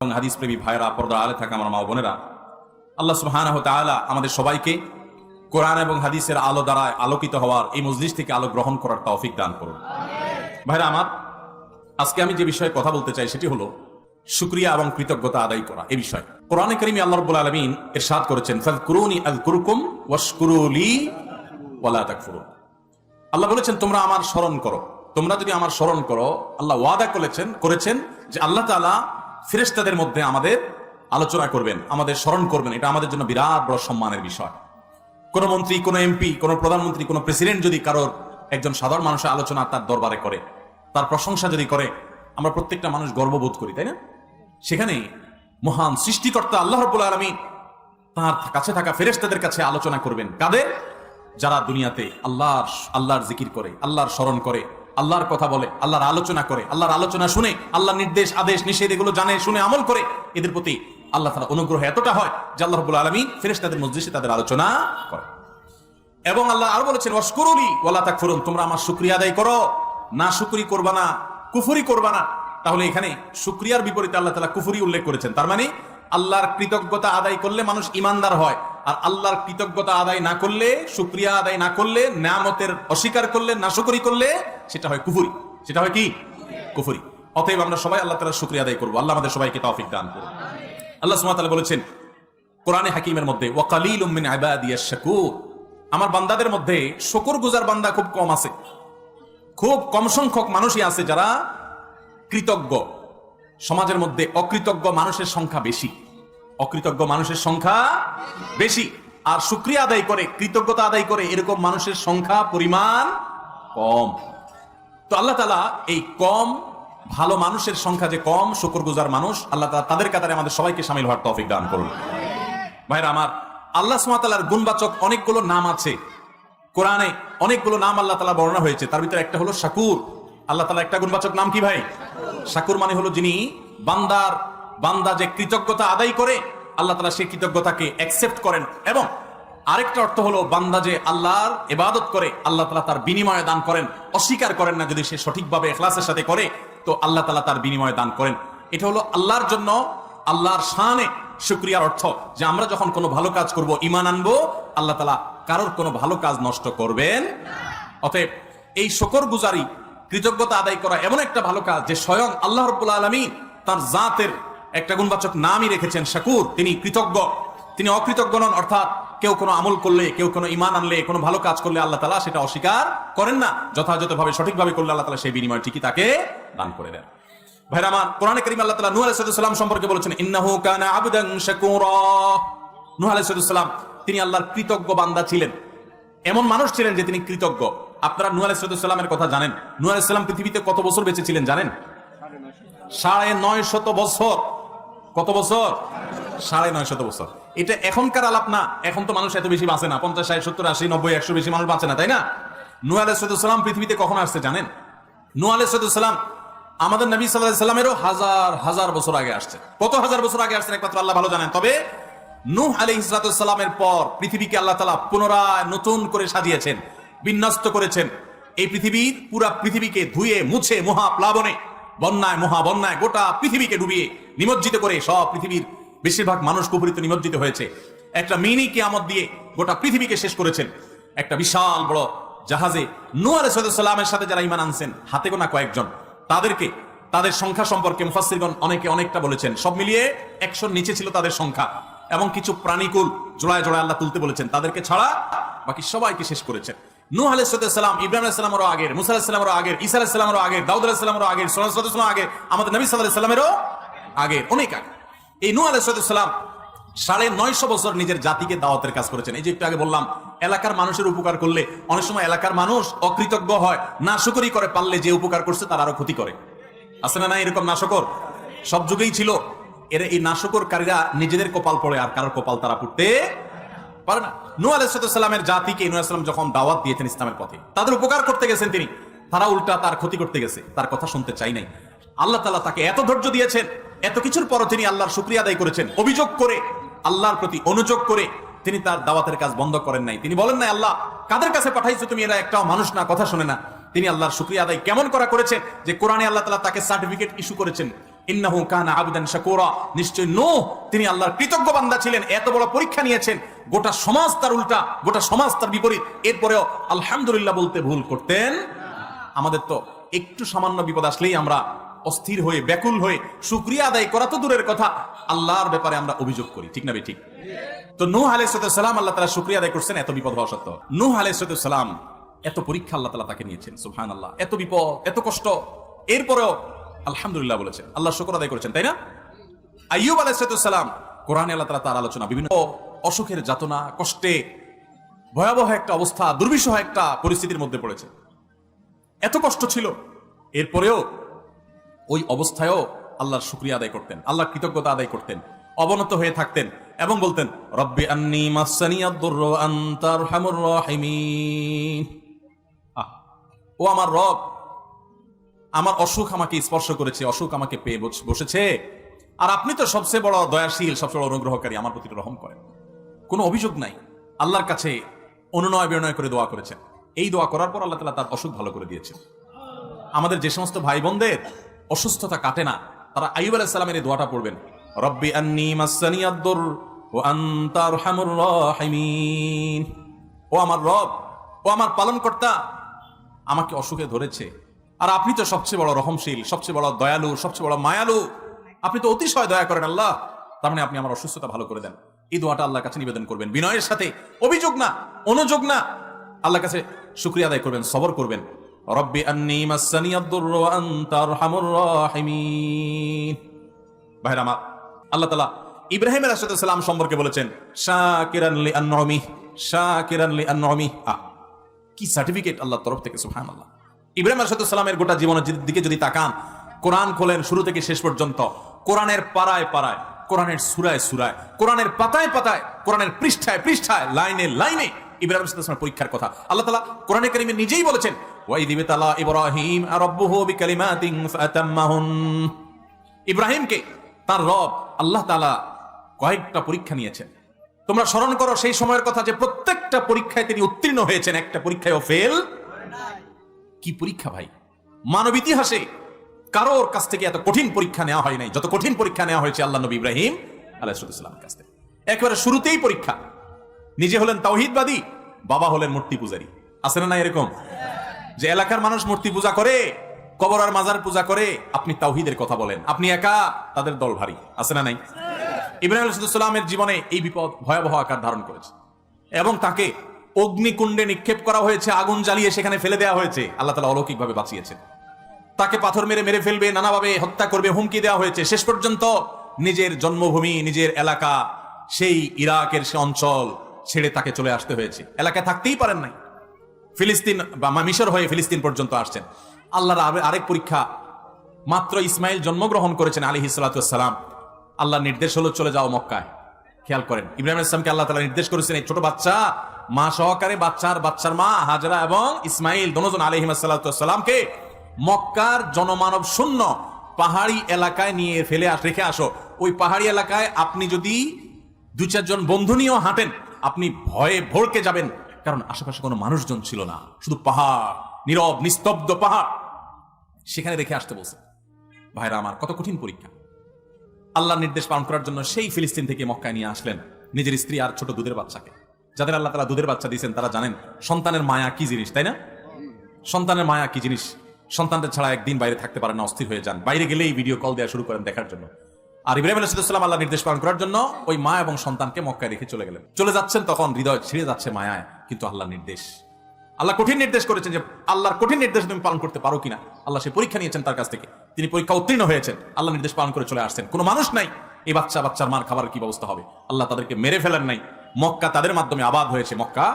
এবং হাদিস প্রেমী ভাইরা পর্দা আলে থাকা আমার মা বোনেরা, আল্লাহ সুবহানাহু তাআলা আমাদের সবাইকে কোরআন এবং হাদিসের আলো দ্বারা আলোকিত হওয়ার এই মজলিস থেকে আলো গ্রহণ করার তৌফিক দান করুন। ভাইরা আমার, আজকে আমি যে বিষয়ে কথা বলতে চাই সেটি হলো শুকরিয়া এবং কৃতজ্ঞতা আদায় করা এই বিষয়। কোরআনে কারিমে আল্লাহ রাব্বুল আলামিন ইরশাদ করেছেন, ফাযকুরুনি আযকুরুকুম ওয়াশকুরুলি ওয়ালা তাকফুরুন। আল্লাহ বলেছেন, তোমরা আমার স্মরণ করো। তোমরা যদি আমার স্মরণ করো, আল্লাহ ওয়াদা করেছেন করেছেন যে আল্লাহ তাআলা ফেরেশতাদের মধ্যে আমাদের আলোচনা করবেন, আমাদের স্মরণ করবেন। এটা আমাদের জন্য বিরাট বড় সম্মানের বিষয়। কোন মন্ত্রী, কোন এমপি কোন প্রধানমন্ত্রী, কোন প্রেসিডেন্ট যদি কারোর একজন সাধারণ মানুষের আলোচনা তার দরবারে করে, তার প্রশংসা যদি করে, আমরা প্রত্যেকটা মানুষ গর্ববোধ করি, তাই না? সেখানে মহান সৃষ্টিকর্তা আল্লাহ রব্বুল আলমী তার কাছে থাকা ফেরেশতাদের কাছে আলোচনা করবেন। কাদের? যারা দুনিয়াতে আল্লাহর আল্লাহর জিকির করে, আল্লাহর স্মরণ করে আল্লাহর কথা বলে, আল্লাহর আলোচনা করে, আল্লাহর আলোচনা শুনে আল্লাহ নির্দেশ, আদেশ, নিষেধ এগুলো জানে, শুনে, আমল করে, এদের প্রতি আল্লাহ তারা অনুগ্রহ এতটা হয় যে আল্লাহ রব্বুল আলমী ফেরেশতাদের মজলিসে তাদের আলোচনা করে। এবং আল্লাহ আরও বলেছেন অস্করুলি ওয়ালা তাকফুরুন, তোমরা আমার শুকরিয়া আদায় করো। না শুকরি করবা না, কুফরি করবা না। তাহলে এখানে শুক্রিয়ার বিপরীতে আল্লাহ তালা কুফুরি উল্লেখ করেছেন। তার মানে আল্লাহর কৃতজ্ঞতা আদায় করলে মানুষ ইমানদার হয়। আর আল্লাহর কৃতজ্ঞতা আদায় না করলে, শুক্রিয়া আদায় না করলে নামতের অস্বীকার করলে না শুকরি করলে, সেটা হয় কুফুরি। সেটা হয় কি? কুফুরি। অতএব আমরা সবাই আল্লাহ তালা শুক্রিয়া আদায় করব। আল্লাহ আমাদের সবাইকে তৌফিক দান করব আল্লাহ সুবহানাহু বলেছেন, কোরআনে হাকিমের মধ্যে ওয়াকালিল মিন ইবাদিয়াশ শাকুর আমার বান্দাদের মধ্যে শকর গুজার বান্দা খুব কম আছে। খুব কম সংখ্যক মানুষই আছে যারা কৃতজ্ঞ। সমাজের মধ্যে অকৃতজ্ঞ মানুষের সংখ্যা বেশি। অকৃতজ্ঞ মানুষের সংখ্যা বেশি। আর শুক্রিয়া আদায় করে, কৃতজ্ঞতা আদায় করে এরকম মানুষের সংখ্যা, পরিমাণ কম। তো আল্লাহ তালা এই কম, ভালো মানুষের সংখ্যা যে কম শুকর গুজার মানুষ, আল্লাহ তালা তাদের কাতারে আমাদের সবাইকে সামিল হওয়ার তৌফিক দান করুন। ভাইরা আমার, আল্লাহ সুমাতালার গুণবাচক অনেকগুলো নাম আছে। কোরআনে অনেকগুলো নাম আল্লাহ তালা বর্ণনা হয়েছে। তার ভিতরে একটা হলো শাকুর। আল্লাহ তালা একটা গুণবাচক নাম কি ভাই? শাকুর মানে হলো যিনি বান্দার বান্দা যে কৃতজ্ঞতা আদায় করে, আল্লাহ তালা সেই কৃতজ্ঞতাকে অ্যাকসেপ্ট করেন এবং আরেকটা অর্থ হলো, বান্দা যে আল্লাহর ইবাদত করে, আল্লাহ তালা তার বিনিময়ে দান করেন। অস্বীকার করেন না যদি সে সঠিকভাবে এখলাসের সাথে করে, তো আল্লাহ তালা তার বিনিময়ে দান করেন। এটা হলো আল্লাহর জন্য আল্লাহর শানে শুক্রিয়ার অর্থ যে আমরা যখন কোনো ভালো কাজ করব ইমান আনব, আল্লাহ তালা কারোর কোনো ভালো কাজ নষ্ট করবেন অতএব এই শকর গুজারি, কৃতজ্ঞতা আদায় করা এমন একটা ভালো কাজ যে স্বয়ং আল্লাহ রব্বুল আলমী তার জাতের একটা গুণবাচক নামই রেখেছেন শাকুর। তিনি কৃতজ্ঞ। তিনি অকৃতজ্ঞ নন, অর্থাৎ কেউ কোনো আমল করলে, কেউ কোনো ইমান আনলে, কোনো ভালো কাজ করলে আল্লাহ তালা সেটা অস্বীকার করেন না। যথাযথভাবে, সঠিকভাবে করলে আল্লাহ তালা সেই বিনিময় ঠিকই তাকে দান করে দেন। ভাইরা আমার, কোরআনে করিম আল্লাহ তাআলা নূহ আলাইহিস সালাম সম্পর্কে বলেছেন, ইন্নাহু কানা আবদান শাকুরা। নূহ আলাইহিস সালাম, তিনি আল্লাহর কৃতজ্ঞ বান্দা ছিলেন। এমন মানুষ ছিলেন যে তিনি কৃতজ্ঞ। আপনারা নূহ আলাইহিস সালামের কথা জানেন। নূহ আলাইহিস সালাম পৃথিবীতে কত বছর বেঁচে ছিলেন জানেন? সাড়ে নয় শত বছর। কত বছর? সাড়ে নয় শত বছর। এটা এখনকার আলাপ না, এখন তো মানুষ এত বেশি বাঁচে না, পঞ্চাশ, ষাট, সত্তর, আশি, নব্বই, একশো বেশি মানুষ বাঁচে না, তাই না? নূহ আলাইহিস সালাম পৃথিবীতে কখন আসছে জানেন? নূহ আলাইহিস আমাদের নবী সাল্লাহ সাল্লামেরও হাজার হাজার বছর আগে আসছে। কত হাজার বছর আগে আসছেন একমাত্র আল্লাহ ভালো জানেন। তবে নূহ আলী ইসলাতামের পর পৃথিবীকে আল্লাহ তালা পুনরায় নতুন করে সাজিয়েছেন, বিন্যস্ত করেছেন। এই পৃথিবীর পুরা পৃথিবীকে ধুয়ে, মুছে মহা প্লাবনে বন্যায় মহা বন্যায় গোটা পৃথিবীকে ডুবিয়ে নিমজ্জিত করে সব পৃথিবীর বেশিরভাগ মানুষ কুপুরিত নিমজ্জিত হয়েছে। একটা মিনি কেয়ামত দিয়ে গোটা পৃথিবীকে শেষ করেছেন। একটা বিশাল বড় জাহাজে নূহ আলাইহিস সাথে যারা ইমান আনছেন, হাতে গোনা কয়েকজন। তাদেরকে, তাদের সংখ্যা সম্পর্কে মুফাসসিরগণ অনেকে অনেকটা বলেছেন। সব মিলিয়ে একশোর নিচে ছিল তাদের সংখ্যা। এবং কিছু প্রাণীকুল জোড়ায় জোড়ায় আল্লাহ তুলতে বলেছেন। তাদেরকে ছাড়া বাকি সবাইকে শেষ করেছেন। নূহ আলাইহিস সালাম, ইব্রাহিম আলাইহিস সালামেরও আগের, মুসা আলাইহিস সালামেরও আগের, ঈসা আলাইহিস আগের, দাউদ আলাইহিস আগের সালামেরও আগের, আমাদের নবী আলাইহি সাল্লামেরও আগের, অনেক আগে। এই নূহ আলাইহিস সালাম সাড়ে নয়শো বছর নিজের জাতিকে দাওয়াতের কাজ করেছেন। এই যে একটু আগে বললাম, এলাকার মানুষের উপকার করলে অনেক সময় এলাকার মানুষ অকৃতজ্ঞ হয়, না শুকরি করে পারলে যে উপকার করছে তার আরও ক্ষতি করে। আছে না না এরকম নাশকর সব যুগেই ছিল। এরা এই নাশকরকারীরা নিজেদের কপাল পড়ে আর কারোর কপাল তারা পুড়তে পারে না। নু আলাইসালামের জাতিকে নু আলাইসালাম যখন দাওয়াত দিয়েছেন ইসলামের পথে, তাদের উপকার করতে গেছেন তিনি। তারা উল্টা তার ক্ষতি করতে গেছে, তার কথা শুনতে চাই নাই। আল্লাহ তালা তাকে এত ধৈর্য দিয়েছেন এত কিছুর পরও তিনি আল্লাহর শুক্রিয়া আদায় করেছেন। অভিযোগ করে, আল্লাহর প্রতি অনুযোগ করে তিনি তার দাওয়াতের কাজ বন্ধ করেন নাই। তিনি বলেন নাই, আল্লাহ, কাদের কাছে পাঠাইছো তুমি? এরা একটাও মানুষ না, কথা শুনে না। তিনি আল্লাহর শুক্রিয়া আদায় কেমন করা করেছেন যে কোরআনে আল্লাহ তালা তাকে সার্টিফিকেট ইস্যু করেছেন। ইন্নাহু কানা শাকুরা। নিশ্চয় নূহ, তিনি আল্লাহর কৃতজ্ঞ বান্দা ছিলেন, এত বড় পরীক্ষা নিয়েছেন। গোটা সমাজ তার উল্টা, গোটা সমাজ তার বিপরীত। এরপরেও আলহামদুলিল্লাহ বলতে ভুল করতেন। আমাদের তো একটু সামান্য বিপদ আসলেই আমরা অস্থির হয়ে, ব্যাকুল হয়ে শুক্রিয়া আদায় করা তো দূরের কথা। আল্লাহর ব্যাপারে আমরা অভিযোগ করি, ঠিক না ঠিক। তো নূহ আলাইসালাম আল্লাহ তালা শুক্রিয়া আদায় করছেন, এত বিপদ হওয়া সত্ত্বেও। নূহ আলাইসালাম এত পরীক্ষা আল্লাহ তালা তাকে নিয়েছেন সুহান আল্লাহ এত বিপদ, এত কষ্ট। এরপরেও আলহামদুলিল্লাহ বলেছেন, আল্লাহ শুক্র আদায় করেছেন, তাই না? আইয়ুব আলাইসালাম কোরআনে আল্লাহ তালা তার আলোচনা, বিভিন্ন অসুখের যাতনা, কষ্টে, ভয়াবহ একটা অবস্থা, দুর্বিষহ একটা পরিস্থিতির মধ্যে পড়েছে। এত কষ্ট ছিল। এরপরেও ওই অবস্থায়ও আল্লাহর শুক্রিয়া আদায় করতেন, আল্লাহর কৃতজ্ঞতা আদায় করতেন, অবনত হয়ে থাকতেন এবং বলতেন, রব্বি আন্নি মাসানিয়াদ-দুরর ওয়া আনতা আরহামুর রাহিমিন। ও আমার রব, আমার অসুখ আমাকে স্পর্শ করেছে, অসুখ আমাকে পেয়ে বসেছে। আর আপনি তো সবচেয়ে বড় দয়াশীল, সবচেয়ে বড় অনুগ্রহকারী, আমার প্রতি রহম করেন। কোনো অভিযোগ নাই। আল্লাহর কাছে অনুনয় বিনয় করে দোয়া করেছেন। এই দোয়া করার পর আল্লাহ তালা তার অসুখ ভালো করে দিয়েছেন। আমাদের যে সমস্ত ভাই বোনদের অসুস্থতা কাটে না। তারা আইব আলাইসালামের এই দোয়াটা পড়বেন। রব্বি আন্নি মাসানিয়াদ্দুর ও আনতা আরহামুর রাহিমিন। ও আমার রব, ও আমার পালনকর্তা, আমাকে অসুখে ধরেছে। আর আপনি তো সবচেয়ে বড় রহমশীল, সবচেয়ে বড় দয়ালু, সবচেয়ে বড় মায়ালু। আপনি তো অতিশয় দয়া করেন আল্লাহ। তার মানে আপনি আমার অসুস্থতা ভালো করে দেন। এই দোয়াটা আল্লাহর কাছে নিবেদন করবেন। বিনয়ের সাথে, অভিযোগ না, অনুযোগ না। আল্লাহর কাছে শুক্রিয়া আদায় করবেন, সবর করবেন। রব্বি সম্পর্কে গোটা জীবনের দিকে যদি তাকান, কোরআন খোলেন শুরু থেকে শেষ পর্যন্ত, কোরআনের পাড়ায় পাড়ায়, কোরআনের সুরায় সুরায়, কোরআনের পাতায় পাতায়, কোরআনের পৃষ্ঠায় পৃষ্ঠায়, লাইনে লাইনে ইব্রাহিম পরীক্ষার কথা। আল্লাহ তাআলা কোরআনে কারিমে নিজেই বলেছেন ওয়াইদ ইবতালা ইব্রাহিম ফাতাম্মাহুন ইব্রাহিমকে তার রব আল্লাহ তাআলা কয়েকটা পরীক্ষা নিয়েছেন। তোমরা স্মরণ করো সেই সময়ের কথা যে প্রত্যেকটা পরীক্ষায় তিনি উত্তীর্ণ হয়েছেন। একটা পরীক্ষায় ফেল কি পরীক্ষা ভাই? মানব ইতিহাসে কারোর কাছ থেকে এত কঠিন পরীক্ষা নেওয়া হয় নাই। যত কঠিন পরীক্ষা নেওয়া হয়েছে আল্লাহ নবী ইব্রাহিম আলাইসালামের কাছ থেকে। একেবারে শুরুতেই পরীক্ষা। নিজে হলেন তাওহিদবাদী, বাবা হলেন মূর্তি পূজারী। আছে না এরকম? যে এলাকার মানুষ মূর্তি পূজা করে, কবর আর মাজার পূজা করে, আপনি তাওহিদের কথা বলেন। আপনি একা, তাদের দল ভারী। আছে না নাই? ইব্রাহিম আলাইসালামের জীবনে এই বিপদ ভয়াবহ আকার ধারণ করেছে। এবং তাকে অগ্নিকুণ্ডে নিক্ষেপ করা হয়েছে, আগুন জ্বালিয়ে সেখানে ফেলে দেওয়া হয়েছে। আল্লাহ তালা অলৌকিকভাবে বাঁচিয়েছেন। তাকে পাথর মেরে মেরে ফেলবে, নানাভাবে হত্যা করবে, হুমকি দেওয়া হয়েছে। শেষ পর্যন্ত নিজের জন্মভূমি, নিজের এলাকা, সেই ইরাকের সে অঞ্চল ছেড়ে তাকে চলে আসতে হয়েছে। এলাকায় থাকতেই পারেন নাই। ফিলিস্তিন বা মিশর হয়ে ফিলিস্তিন পর্যন্ত আসছেন। আল্লাহর আরে- আরেক পরীক্ষা মাত্র ইসমাইল জন্মগ্রহণ করেছেন আলী হিসালাম আল্লাহ নির্দেশ হলো চলে যাও মক্কায়। খেয়াল করেন, ইব্রাহিম ইসলামকে আল্লাহ তালা নির্দেশ করেছেন এই ছোট বাচ্চা, মা সহকারে বাচ্চার বাচ্চার মা হাজরা এবং ইসমাইল দনোজন আলহিম সাল্লামকে মক্কার জনমানব শূন্য পাহাড়ি এলাকায় নিয়ে ফেলে রেখে আসো। ওই পাহাড়ি এলাকায় আপনি যদি দু চারজন বন্ধু নিয়েও হাঁটেন, আপনি ভয়ে ভড়কে যাবেন। কারণ আশেপাশে কোনো মানুষজন ছিল না। শুধু পাহাড়, নীরব, নিস্তব্ধ পাহাড়। সেখানে রেখে আসতে বলছে, ভাইরা, আমার কত কঠিন পরীক্ষা। আল্লাহর নির্দেশ পালন করার জন্য সেই ফিলিস্তিন থেকে মক্কায় নিয়ে আসলেন নিজের স্ত্রী আর ছোট দুধের বাচ্চাকে। যাদের আল্লাহ তালা দুধের বাচ্চা দিয়েছেন, তারা জানেন সন্তানের মায়া কি জিনিস, তাই না? সন্তানের মায়া কি জিনিস? সন্তানদের ছাড়া একদিন বাইরে থাকতে পারেন না, অস্থির হয়ে যান। বাইরে গেলেই ভিডিও কল দেওয়া শুরু করেন দেখার জন্য। আর ইব্রাহিম আলাইসাল্লাম আল্লাহ নির্দেশ পালন করার জন্য ওই মা এবং সন্তানকে মক্কায় রেখে চলে গেলেন। চলে যাচ্ছেন তখন হৃদয় ছিঁড়ে যাচ্ছে মায়ায়। কিন্তু আল্লাহ নির্দেশ। আল্লাহ কঠিন নির্দেশ করেছেন যে আল্লাহর কঠিন নির্দেশ তুমি পালন করতে পারো কিনা। আল্লাহ সে পরীক্ষা নিয়েছেন তার কাছ থেকে। তিনি পরীক্ষা উত্তীর্ণ হয়েছেন। আল্লাহ নির্দেশ পালন করে চলে আসছেন। কোনো মানুষ নাই, এই বাচ্চা বাচ্চার মার খাবার কি ব্যবস্থা হবে? আল্লাহ তাদেরকে মেরে ফেলেন নাই। মক্কা তাদের মাধ্যমে আবাদ হয়েছে। মক্কা,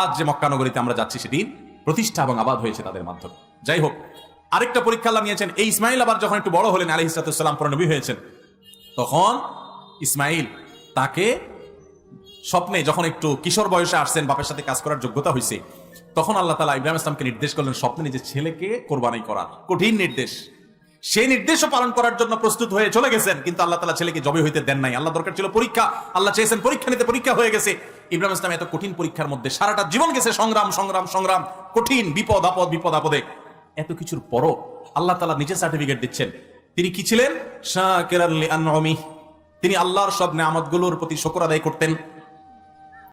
আজ যে মক্কা নগরীতে আমরা যাচ্ছি সেটি প্রতিষ্ঠা এবং আবাদ হয়েছে তাদের মাধ্যমে। যাই হোক, আরেকটা পরীক্ষা আল্লাহ নিয়েছেন। এই ইসমাইল আবার যখন একটু বড় হলেন আলী ইসালাম প্রণবী হয়েছেন, তখন ইসমাইল তাকে স্বপ্নে যখন একটু কিশোর বয়সে আসছেন, বাপের সাথে কাজ করার যোগ্যতা হয়েছে তখন আল্লাহ তালা ইব্রাহিম ইসলামকে নির্দেশ করলেন স্বপ্নে নিজের ছেলেকে কোরবানি করার কঠিন নির্দেশ। সেই নির্দেশও পালন করার জন্য প্রস্তুত হয়ে চলে গেছেন, কিন্তু আল্লাহ তালা ছেলেকে জবে হইতে দেন নাই। আল্লাহ দরকার ছিল পরীক্ষা। আল্লাহ চেয়েছেন পরীক্ষা নিতে, পরীক্ষা হয়ে গেছে। ইব্রাহিম ইসলাম এত কঠিন পরীক্ষার মধ্যে সারাটা জীবন গেছে, সংগ্রাম সংগ্রাম সংগ্রাম, কঠিন বিপদ, আপদ, বিপদ, আপদে। এত কিছুর পরও আল্লাহ তালা নিজে সার্টিফিকেট দিচ্ছেন। তিনি কি ছিলেন? লিআনউমি। তিনি আল্লাহর সব নেয়ামতগুলোর প্রতি শকর আদায় করতেন।